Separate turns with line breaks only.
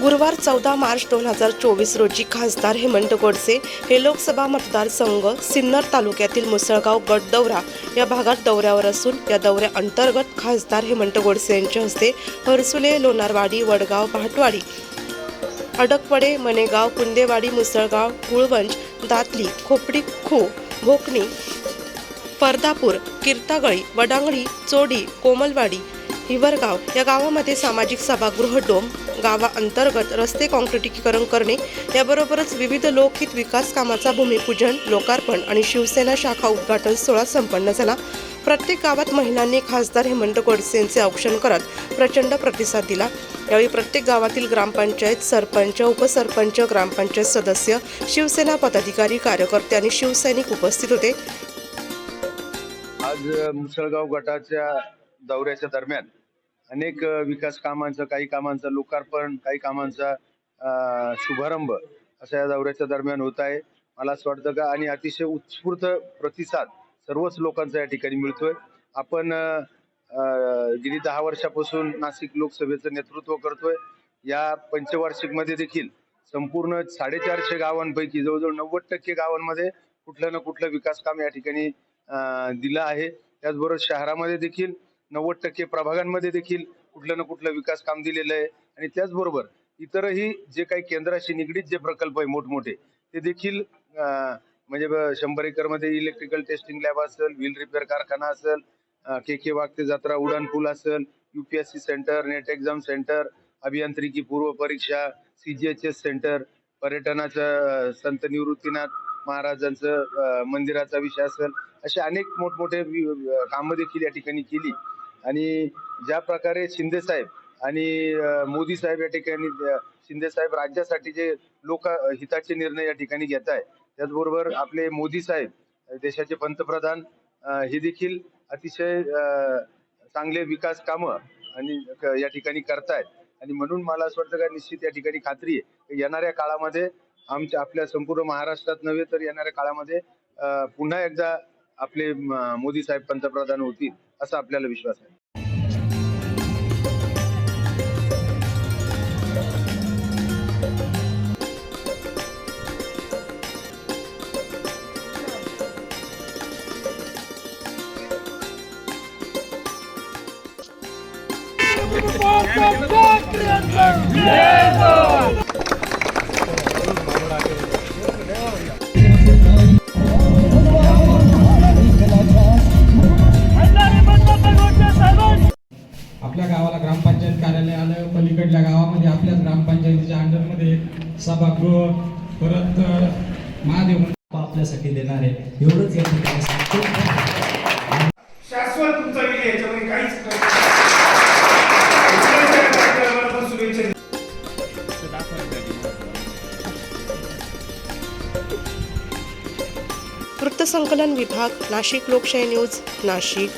गुरुवार चौदा मार्च दोन हजार चोवीस रोजी खासदार हेमंत गोडसे हे लोकसभा मतदारसंघ सिन्नर तालुक्यातील मुसळगाव गट दौरा या भागात दौऱ्यावर असून या दौऱ्या अंतर्गत खासदार हेमंत गोडसे यांच्या हस्ते हरसुले लोणारवाडी वडगाव भाटवाडी अडकवडे मनेगाव कुंदेवाडी मुसळगाव कुळवंज दातली खोपडी खो भोकणी फरदापूर किर्तागळी वडांगळी चोडी कोमलवाडी हिवरगाव या गावामध्ये सामाजिक सभागृह डोम गावाअंतर्गत रस्ते काँक्रिटीकरण करणे याबरोबरच विविध लोकहित विकास कामाचा भूमिपूजन लोकार्पण आणि शिवसेना शाखा उद्घाटन सोहळा संपन्न झाला. प्रत्येक गावात महिलांनी खासदार हेमंत गोडसेंचे औक्षण करत प्रचंड प्रतिसाद दिला. यावेळी प्रत्येक गावातील ग्रामपंचायत सरपंच उपसरपंच ग्रामपंचायत सदस्य शिवसेना पदाधिकारी कार्यकर्ते आणि शिवसैनिक उपस्थित होते.
आज मुसळगाव गटाच्या दौऱ्याच्या दरम्यान अनेक विकास कामांचं काही कामांचं लोकार्पण काही कामांचा शुभारंभ अशा या दौऱ्याच्या दरम्यान होत आहे. मला असं वाटतं का आणि अतिशय उत्स्फूर्त प्रतिसाद सर्वच लोकांचा या ठिकाणी मिळतोय. आपण गेली दहा वर्षापासून नाशिक लोकसभेचं नेतृत्व करतोय. या पंचवार्षिकमध्ये देखील संपूर्ण साडेचारशे गावांपैकी जवळजवळ नव्वद टक्के गावांमध्ये कुठलं ना कुठलं विकास काम या ठिकाणी दिलं आहे. त्याचबरोबर शहरामध्ये देखील नव्वद टक्के प्रभागांमध्ये देखील कुठलं ना कुठलं विकास काम दिलेलं आहे. आणि त्याचबरोबर इतरही जे काही केंद्राशी निगडीत जे प्रकल्प आहे मोठमोठे ते देखील म्हणजे ब- शंभर एकरमध्ये इलेक्ट्रिकल टेस्टिंग लॅब असेल व्हील रिपेअर कारखाना असेल के के वागते जत्रा उडान पूल असेल UPSC centre NET exam centre अभियांत्रिकी पूर्व परीक्षा सीजीएचएस सेंटर पर्यटनाचं संत निवृत्तीनाथ महाराजांचं मंदिराचा विषय असेल असे अनेक मोठमोठे कामं देखील या ठिकाणी केली. आणि ज्या प्रकारे शिंदे साहेब आणि मोदी साहेब या ठिकाणी शिंदे साहेब राज्यासाठी जे लोक हिताचे निर्णय या ठिकाणी घेत आहे त्याचबरोबर आपले मोदी साहेब देशाचे पंतप्रधान हे देखील अतिशय चांगले विकास कामं आणि क- या ठिकाणी करतायत. आणि म्हणून मला असं वाटतं का निश्चित या ठिकाणी खात्री आहे की येणाऱ्या काळामध्ये आमच्या आपल्या संपूर्ण महाराष्ट्रात नव्हे तर येणाऱ्या काळामध्ये पुन्हा एकदा आपले मोदी साहेब पंतप्रधान होतील. असा आपल्याला विश्वास आहे.
आपल्या सभागृह परत महादेव
आपल्यासाठी देणार आहे. एवढंच या ठिकाणी सांगतो.
शाश्वत तुमचा विजय याच्यामध्ये काहीच शुभेच्छा कार्यक्रमाला पण शुभेच्छा
वृत्तसंकलन विभाग नाशिक लोकशाही न्यूज नाशिक.